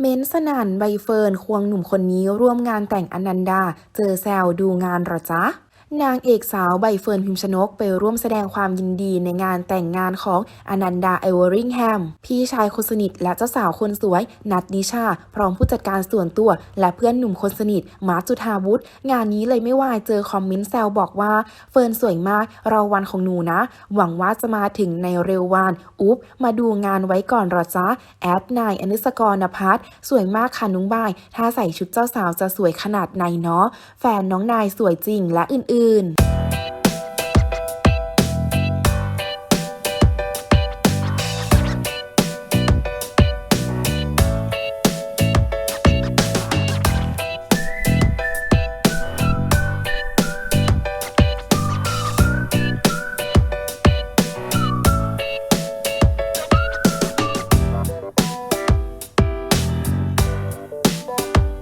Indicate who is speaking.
Speaker 1: เม้นสนั่นใบเฟิร์นควงหนุ่มคนนี้ร่วมงานแต่งอนันดา เจอแซวดูงานหรอจ๊ะ นางเอกสาวใบเฟิร์นพิมชนกไปร่วมแสดงความยินดีในงานแต่งงานของอนันดาเอวอริงแฮม พี่ชายคนสนิทและเจ้าสาวคนสวย นัดนิชา พร้อมผู้จัดการส่วนตัว และเพื่อนหนุ่มคนสนิท มาร์คจุธาวุฒิงานนี้เลยไม่วายเจอคอมเมนต์แซวบอกว่า เฟิร์นสวยมากเราวันของหนูนะ หวังว่าจะมาถึงในเร็ววัน อุ๊บ มาดูงานไว้ก่อนหรอจ๊ะแอดนายอนุสกรณพัฒน์สวยมากค่ะนุ้งบาย ถ้าใส่ชุดเจ้าสาวจะสวยขนาดไหนเนาะแฟนน้องนายสวยจริงและอื่นื่น